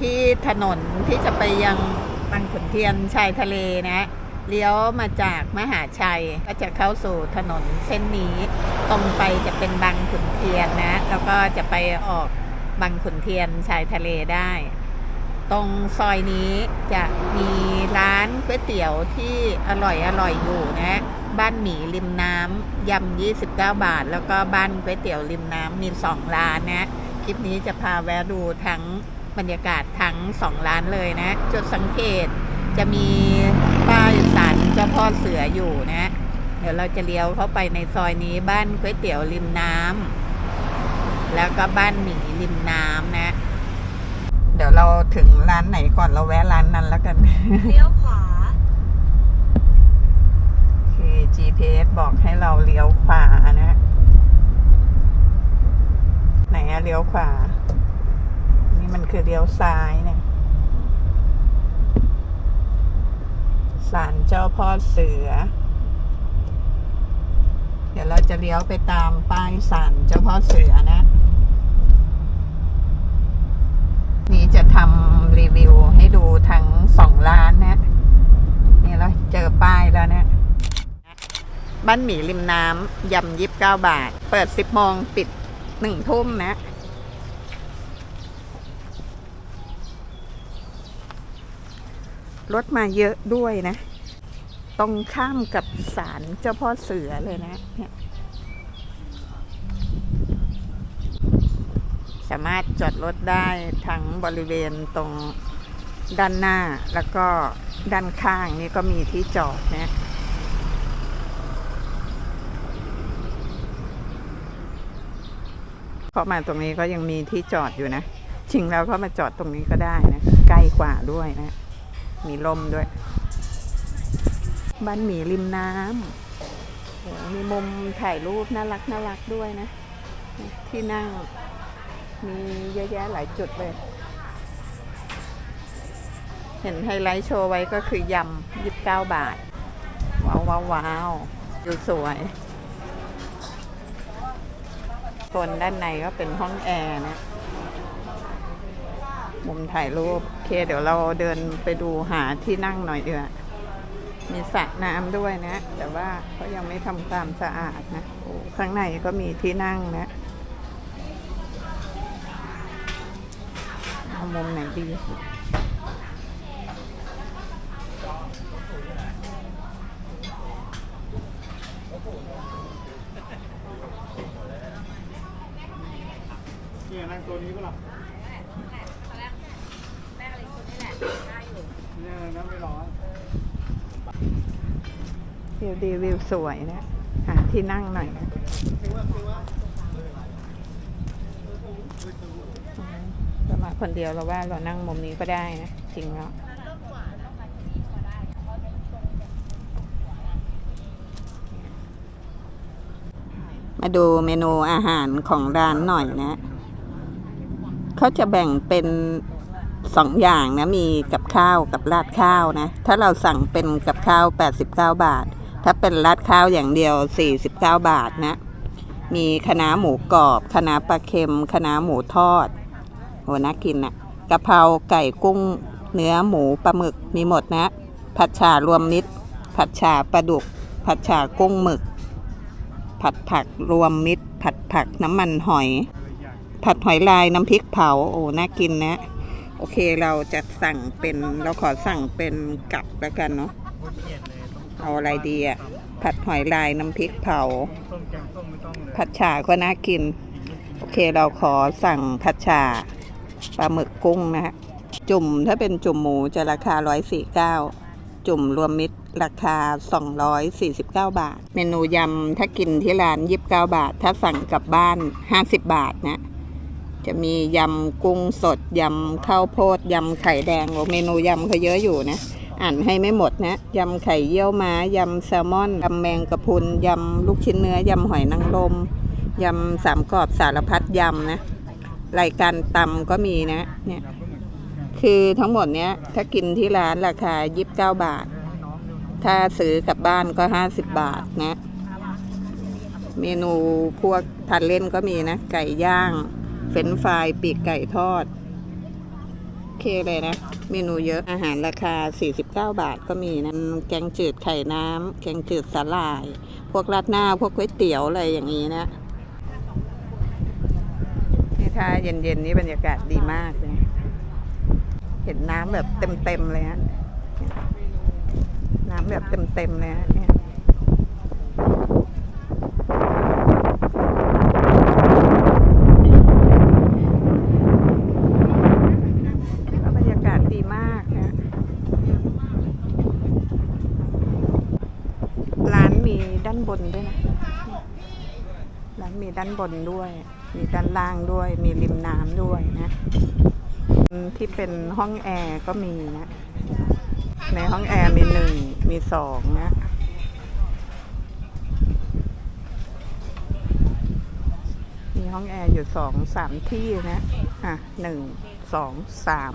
ที่ถนนที่จะไปยังบางขุนเทียนชายทะเลนะ เลี้ยวมาจากมหาชัยก็จะเข้าสู่ถนนเส้นนี้ ตรงไปจะเป็นบางขุนเทียนนะ แล้วก็จะไปออกบางขุนเทียนชายทะเลได้ ตรงซอยนี้จะมีร้านก๋วยเตี๋ยวที่อร่อยอร่อยอยู่นะ บ้านหมีริมน้ำยำ29 บาท แล้วก็บ้านก๋วยเตี๋ยวริมน้ำมีสองร้านนะ คลิปนี้จะพาแวะดูทั้ง บรรยากาศทั้งสองร้านเลยนะ จุดสังเกตจะมีป้ายสารเจ้าพ่อเสืออยู่นะ เดี๋ยวเราจะเลี้ยวเข้าไปในซอยนี้บ้านก๋วยเตี๋ยวริมน้ำแล้วก็บ้านหมีริมน้ำนะ เดี๋ยวเราถึงร้านไหนก่อนเราแวะร้านนั้นแล้วกันเลี้ยวขวาคือ GPS บอกให้เราเลี้ยวขวานะ ไหนอะเลี้ยวขวานี่ มันคือเลี้ยวซ้ายเนี่ยศาลเจ้าพ่อเสือ เดี๋ยวเราจะเลี้ยวไปตามป้ายศาลเจ้าพ่อเสือนะ นี่จะทำรีวิวให้ดูทั้งสองร้านนะ นี่เราเจอป้ายแล้วนี่ยบ้านหมี่ริมน้ำยำยิบเก้าบาท เปิดสิบโมงปิดหนึ่งทุ่มนะ รถมาเยอะด้วยนะ ตรงข้ามกับศาลเจ้าพ่อเสือเลยนะเนี่ยสามารถจอดรถได้ทั้งบริเวณตรงด้านหน้าแล้วก็ด้านข้างนี่ก็มีที่จอดนะเข้ามาตรงนี้ก็ยังมีที่จอดอยู่นะ จริงแล้วก็มาจอดตรงนี้ก็ได้นะ ใกล้กว่าด้วยนะ มีลมด้วย บ้านหมีริมน้ำโอ้มีมุมถ่ายรูปน่ารักน่ารักด้วยนะ ที่นั่ง มีเยอะแยะหลายจุดเลย เห็นไฮไลท์โชว์ไว้ก็คือยำยี่สิบเก้าบาท ว้าวว้าวว้าวดูสวยโซนด้านในก็เป็นห้องแอร์นะ มุมถ่ายรูป โอเค เดี๋ยวเราเดินไปดูหาที่นั่งหน่อยเดียวมีสระน้ำด้วยนะ แต่ว่าเขายังไม่ทำความสะอาดนะโอ้ข้างในก็มีที่นั่งนะเอามุมไหนดีนี่นั่งตัวนี้ก็หลับเนี่ยนั่งไม่ร้อน วิวดีวิวสวยนะหาที่นั่งหน่อยนะเรามาคนเดียวเราว่าเรานั่งมุมนี้ก็ได้นะ จริงแล้วมาดูเมนูอาหารของร้านหน่อยนะ เขาจะแบ่งเป็นสองอย่างนะ มีกับข้าวกับราดข้าวนะ ถ้าเราสั่งเป็นกับข้าว 89 บาท ถ้าเป็นราดข้าวอย่างเดียว 49 บาทนะ มีคณะหมูกรอบคณะปลาเค็มคณะหมูทอดโหน่ากินนะกะเพราไก่กุ้ง เนื้อหมูปลาหมึกมีหมดนะ ผัดฉ่ารวมมิตร ผัดฉ่าปลาดุก ผัดฉ่ากุ้งหมึก ผัดผักรวมมิตร ผัดผักน้ำมันหอย ผัดหอยลายน้ำพริกเผาโอ้น่ากินนะ โอเคเราจะสั่งเป็นเราขอสั่งเป็นกับแล้วกันเนาะ เอาอะไรดีอะผัดหอยลายน้ำพริกเผาต้มแกงต้มไม่ต้องเลยผัดฉ่าก็น่ากิน โอเคเราขอสั่งผัดฉ่าปลาหมึกกุ้งนะฮะ จุ่มถ้าเป็นจุ่มหมูจะราคา 149 จุ่มรวมมิตรราคา 249 บาท เมนูยำถ้ากินที่ร้าน 29 บาท ถ้าสั่งกลับบ้าน 50 บาทนะ จะมียำกุ้งสด ยำข้าวโพด ยำไข่แดงโอ้เมนูยำเขาเยอะอยู่นะ อ่านให้ไม่หมดนะยำไข่เยี่ยวม้ายำแซลมอนยำแมงกะพรุนยำลูกชิ้นเนื้อยำหอยนางรมยำสามกรอบสารพัดยำนะรายการตำก็มีนะเนี่ยคือทั้งหมดเนี้ยถ้ากินที่ร้านราคา 29 บาท ถ้าซื้อกลับบ้านก็ 50 บาทนะ เมนูพวกทานเล่นก็มีนะ ไก่ย่าง เฟรนฟรายปีกไก่ทอด โอเคเลยนะ เมนูเยอะอาหารราคา 49 บาทก็มีนะแกงจืดไข่น้ำแกงจืดสาหร่าย พวกราดหน้าพวกก๋วยเตี๋ยวอะไรอย่างนี้นะนี่ถ้าเย็นๆนี่บรรยากาศดีมากเลยเห็นน้ำแบบเต็มๆเลยฮะน้ำแบบเต็มๆเลยฮะเนี่ย บรรยากาศดีมากนะ ร้านมีด้านบนด้วยนะ ร้านมี ด้านบนด้วย มีด้านล่างด้วย มีริมน้ำด้วยนะ ที่เป็นห้องแอร์ก็มีนะ ในห้องแอร์มีหนึ่งมีสองนะมีห้องแอร์อยู่สองสามที่นะ อะหนึ่งสองสาม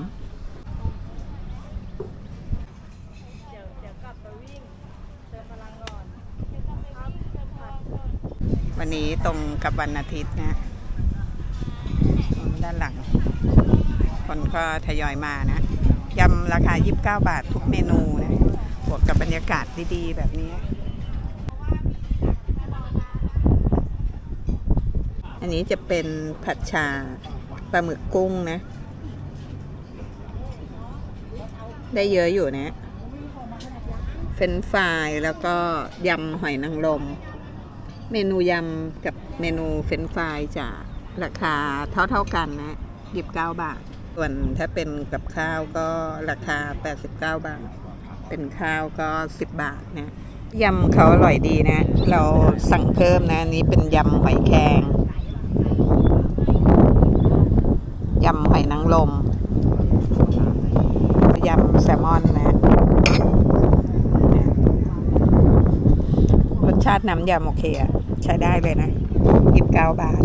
วันนี้ตรงกับวันอาทิตย์นะด้านหลัง คนก็ทยอยมานะยำราคา 29 บาททุกเมนูนะบวกกับบรรยากาศดีๆ แบบนี้ อันนี้จะเป็นผัดชาปลาหมึกกุ้งนะ ได้เยอะอยู่นะ เฟรนฟรายแล้วก็ยำหอยนางรม เมนูยำกับเมนูเฟรนฟรายจะราคาเท่าๆกันนะ29บาท ส่วนถ้าเป็นกับข้าวก็ราคา 89 บาท เป็นข้าวก็ 10 บาทนะยำเขาอร่อยดีนะ เราสั่งเพิ่มนะนนี้เป็นยำหอยแครงยำหอยนางรมยำแซลมอนนะ รสชาติน้ำยำโอเคอะ ใช้ได้เลยนะ29บเก้าบาท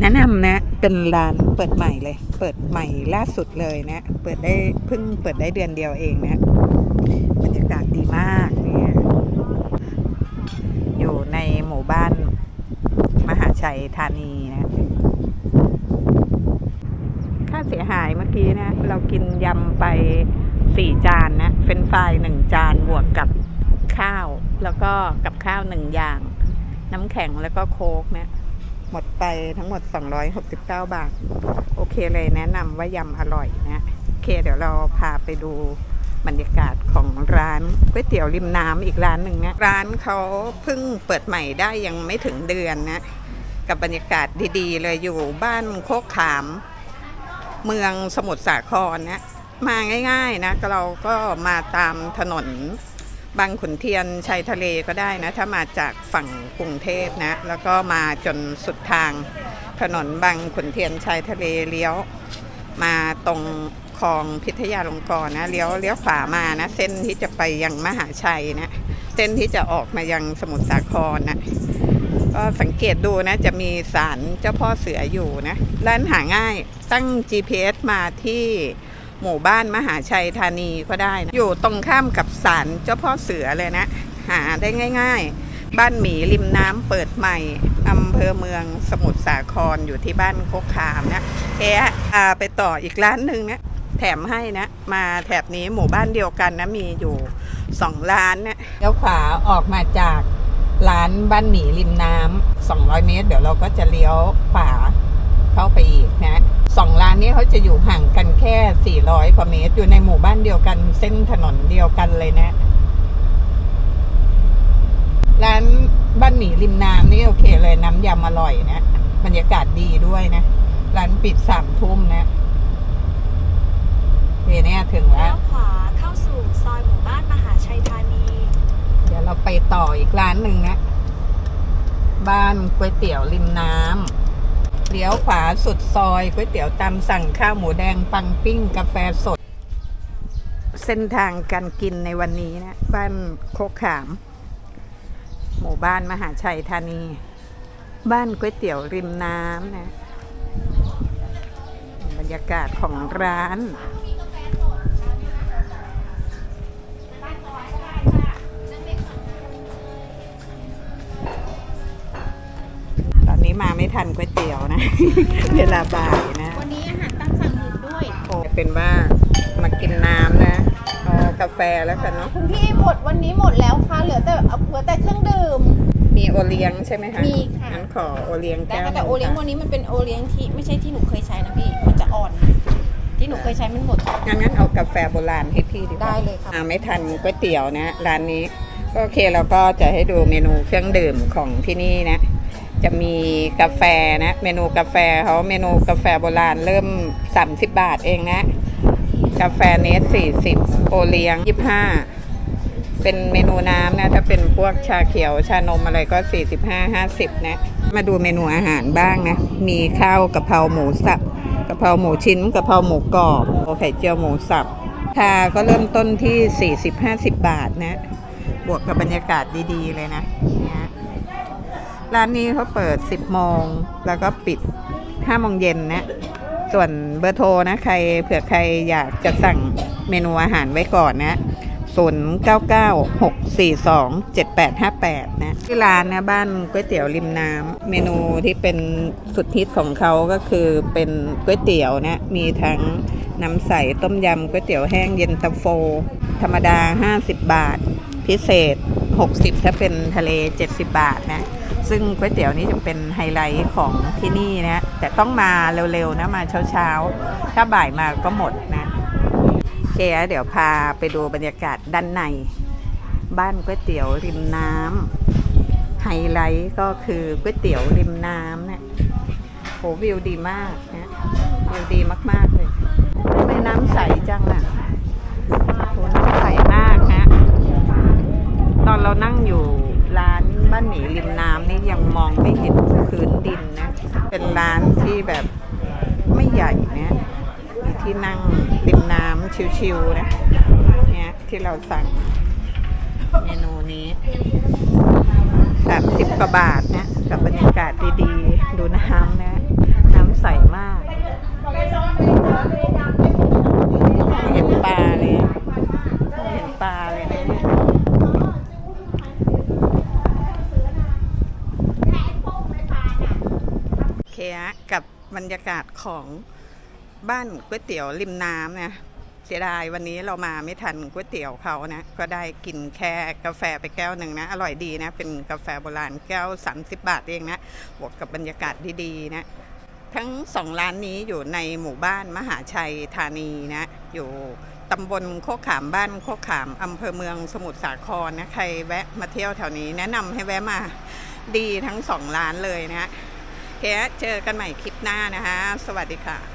แนะนำนะ เป็นร้านเปิดใหม่เลย เปิดใหม่ล่าสุดเลยนะ เปิดได้เพิ่งเปิดได้เดือนเดียวเองนะบรรยากาศดีมากเนี่ยอยู่ในหมู่บ้าน มหาชัยธานีนะค่าเสียหายเมื่อกี้นะ เรากินยำไปสี่จานนะ เฟรนฟรายหนึ่งจานบวกกับข้าว แล้วก็กับข้าวหนึ่งอย่าง น้ำแข็งแล้วก็โค้กเนี่ยหมดไปทั้งหมด 269 บาท โอเคเลยแนะนำว่ายำอร่อยนะโอเคเดี๋ยวเราพาไปดูบรรยากาศของร้านก๋วยเตี๋ยวริมน้ำอีกร้านหนึ่งนะร้านเขาเพิ่งเปิดใหม่ได้ยังไม่ถึงเดือนนะ กับบรรยากาศดีๆ เลยอยู่บ้านโคกขาม เมืองสมุทรสาครนะมาง่าย ๆนะเราก็มาตามถนน บางขุนเทียนชัยทะเลก็ได้นะ ถ้ามาจากฝั่งกรุงเทพนะ แล้วก็มาจนสุดทาง ถนนบางขุนเทียนชัยทะเลเลี้ยว มาตรงคลองพิทยาลงกรณ์นะเลี้ยวเลี้ยวขวามานะ เส้นที่จะไปยังมหาชัยนะ เส้นที่จะออกมายังสมุทรสาครนะก็สังเกตดูนะจะมีศาลเจ้าพ่อเสืออยู่นะร้านหาง่ายตั้ง GPS มาที่ หมู่บ้านมหาชัยธานีก็ได้นะอยู่ตรงข้ามกับศาลเจ้าพ่อเสือเลยนะ หาได้ง่าย ๆ บ้านหมีริมน้ำเปิดใหม่อำเภอเมืองสมุทรสาครอยู่ที่บ้านโคกขามนะเอ๊ะอ่าไปต่ออีกร้านหนึ่งนะแถมให้นะ มาแถบนี้หมู่บ้านเดียวกันนะมีอยู่สองร้านนี่ยเลี้ยวขวาออกมาจากร้านบ้านหมีริมน้ำ200 เมตร เดี๋ยวเราก็จะเลี้ยวขวา เข้าไปอีกนะสองร้านนี้เขาจะอยู่ห่างกันแค่ 400กว่าเมตร อยู่ในหมู่บ้านเดียวกัน เส้นถนนเดียวกันเลยนะ ร้านบ้านหมีริมน้ำนี่โอเคเลยน้ำยำอร่อยนะบรรยากาศดีด้วยนะ ร้านปิดสามทุ่มนะเดี๋ยวเนี่ยถึงแล้เลี้ยววขวาเข้าสู่ซอยหมู่บ้านมหาชัยธานี เดี๋ยวเราไปต่ออีกร้านหนึ่งนะ บ้านก๋วยเตี๋ยวริมน้ำ เลี้ยวขวาสุดซอยก๋วยเตี๋ยวตามสั่งข้าวหมูแดงปังปิ้งกาแฟสด เส้นทางการกินในวันนี้นะ บ้านโคกขาม หมู่บ้านมหาชัยธานี บ้านก๋วยเตี๋ยวริมน้ำนะ บรรยากาศของร้าน ไม่ทันก๋วยเตี๋ยวนะ เวลาบ่ายนะวันนี้อาหารตามสั่งหยุดด้วยโอ้เป็นว่ามากินน้ำนะเอากาแฟแล้วกันเนาะคุณพี่หมดวันนี้หมดแล้วค่ะเหลือแต่เอาเหลือแต่เครื่องดื่ม มีโอเลี้ยงใช่ไหมคะมีค่ะ งั้นขอโอเลี้ยงแต่แก้วแต่โอเลี้ยงหวันึ่นนี้มันเป็นโอเลี้ยงที่ไม่ใช่ที่หนูเคยใช้นะพี่มันจะอ่อน ที่หนูเคยใช้มันหมดค่ะงั้นงั้นเอากาแฟโบราณให้พี่ดีกว่าได้เลยครับอ่าไม่ทันก๋วยเตี๋ยวนะ ร้านนี้ก็โอเคเราก็จะให้ดูเมนูเครื่องดื่มของที่นี่นะ จะมีกาแฟนะ เมนูกาแฟเขาเมนูกาแฟโบราณเริ่ม 30 บาทเองนะ กาแฟเนส40โอเลี้ยง25เป็นเมนูน้ำนะ ถ้าเป็นพวกชาเขียวชานมอะไรก็ 45 50 นะ มาดูเมนูอาหารบ้างนะ มีข้าวกะเพราหมูสับกะเพราหมูชิ้นกะเพราหมูกรอบโอไข่เจียวหมูสับชาก็เริ่มต้นที่ 40-50 บาทนะ บวกกับบรรยากาศดี ๆ เลยนะเนี่ย ร้านนี้เขาเปิด 10 โมง แล้วก็ปิด5โมงเย็นนะ ส่วนเบอร์โทรนะใครเผื่อใครอยากจะสั่งเมนูอาหารไว้ก่อนนะ0 9 9 6 4 2 7 8 5 8 นะ ที่ร้านนะบ้านก๋วยเตี๋ยวริมน้ำเมนูที่เป็นสุดฮิตของเขาก็คือเป็นก๋วยเตี๋ยวนะ มีทั้งน้ำใสต้มยำก๋วยเตี๋ยวแห้งเย็นตาโฟ ธรรมดา 50 บาท พิเศษ 60 ถ้าเป็นทะเล 70 บาทนะ ซึ่งก๋วยเตี๋ยวนี้จะเป็นไฮไลท์ของที่นี่นะ แต่ต้องมาเร็วๆนะ มาเช้าๆ ถ้าบ่ายมาก็หมดนะโอเคเดี๋ยวพาไปดูบรรยากาศด้านใน บ้านก๋วยเตี๋ยวริมน้ำไฮไลท์ก็คือก๋วยเตี๋ยวริมน้ำเนี่ยโหวิวดีมากนะวิวดีมากๆเลยทำไมน้ำใสจังอะโหน้ำใสมากฮะ ตอนเรานั่งอยู่ร้านบ้านหมีริมน้ำนี่ยังมองไม่เห็นพื้นดินนะ เป็นร้าน ที่แบบไม่ใหญ่นะมีที่นั่งริมน้ำชิวๆนะเนี่ยที่เราสั่งเมนูนี้สามสิบกว่าบาทนะกับบรรยากาศดีๆ ดูน้ำนะ น้ำใสมากเห็นปลาเลยอะเห็นปลาเลยนะเนี่ย โอเคฮะกั บรรยากาศของบ้านก๋วยเตี๋ยวริมน้ำนะเสียดายวันนี้เรามาไม่ทันก๋วยเตี๋ยวเขานะ ก็ได้กินแค่กาแฟไปแก้วหนึ่งนะ อร่อยดีนะ เป็นกาแฟโบราณแก้ว 30 บาทเองนะ บวกกับบรรยากาศดีๆนะ ทั้งสองร้านนี้อยู่ในหมู่บ้านมหาชัยธานีนะ อยู่ตำบลโคกขามบ้านโคกขามอำเภอเมืองสมุทรสาครนะ ใครแวะมาเที่ยวแถวนี้ แนะนำให้แวะมาดีทั้งสองร้านเลยนะ โอเคเจอกันใหม่คลิปหน้านะคะ สวัสดีค่ะ